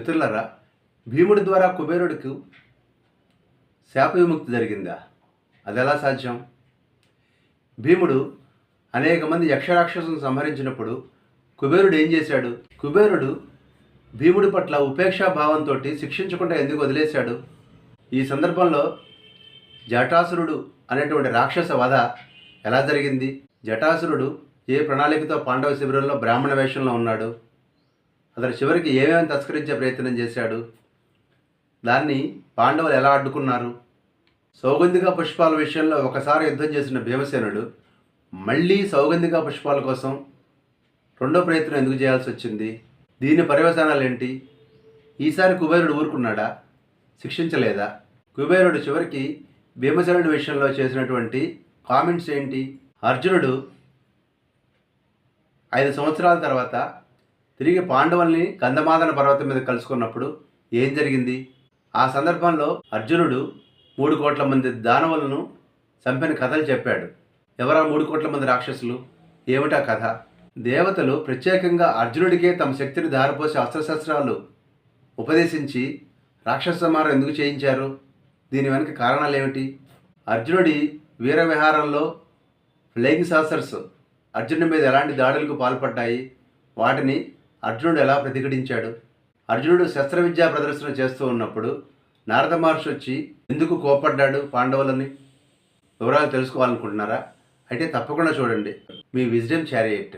మిత్రులరా భీముడి ద్వారా కుబేరుడికి శాప విముక్తి జరిగిందా? అది ఎలా సాధ్యం? భీముడు అనేక మంది యక్షరాక్షసులను సంహరించినప్పుడు కుబేరుడు ఏం చేశాడు? కుబేరుడు భీముడి పట్ల ఉపేక్షాభావంతో శిక్షించకుండా ఎందుకు వదిలేశాడు? ఈ సందర్భంలో జటాసురుడు అనేటువంటి రాక్షస వధ ఎలా జరిగింది? జటాసురుడు ఏ ప్రణాళికతో పాండవ శిబిరంలో బ్రాహ్మణ వేషంలో ఉన్నాడు? అతను చివరికి ఏమేమి తస్కరించే ప్రయత్నం చేశాడు? దాన్ని పాండవులు ఎలా అడ్డుకున్నారు? సౌగంధిక పుష్పాల విషయంలో ఒకసారి యుద్ధం చేసిన భీమసేనుడు మళ్ళీ సౌగంధిక పుష్పాల కోసం రెండో ప్రయత్నం ఎందుకు చేయాల్సి వచ్చింది? దీని పర్యవసానాలు ఏంటి? ఈసారి కుబేరుడు ఊరుకున్నాడా? శిక్షించలేదా? కుబేరుడు చివరికి భీమసేనుడి విషయంలో చేసినటువంటి కామెంట్స్ ఏంటి? అర్జునుడు ఐదు సంవత్సరాల తర్వాత తిరిగి పాండవుల్ని కందమాదన పర్వతం మీద కలుసుకున్నప్పుడు ఏం జరిగింది? ఆ సందర్భంలో అర్జునుడు మూడు కోట్ల మంది దానవులను చంపిన కథలు చెప్పాడు. ఎవరా మూడు కోట్ల మంది రాక్షసులు? ఏమిటా కథ? దేవతలు ప్రత్యేకంగా అర్జునుడికే తమ శక్తిని దారిపోసి అస్త్రశస్త్రాలు ఉపదేశించి రాక్షస సంహారం ఎందుకు చేయించారు? దీని వెనుక కారణాలు ఏమిటి అర్జునుడి వీర విహారంలో ఫ్లయింగ్ సాసర్స్ అర్జునుడి మీద ఎలాంటి దాడులకు పాల్పడ్డాయి? వాటిని అర్జునుడు ఎలా ప్రతిఘటించాడు? అర్జునుడు శస్త్ర విద్యా ప్రదర్శన చేస్తూ ఉన్నప్పుడు నారద మహర్షి వచ్చి ఎందుకు కోపడ్డాడు పాండవులని? వివరాలు తెలుసుకోవాలనుకుంటున్నారా? అయితే తప్పకుండా చూడండి. మీ విజ్డమ్ చారియట్.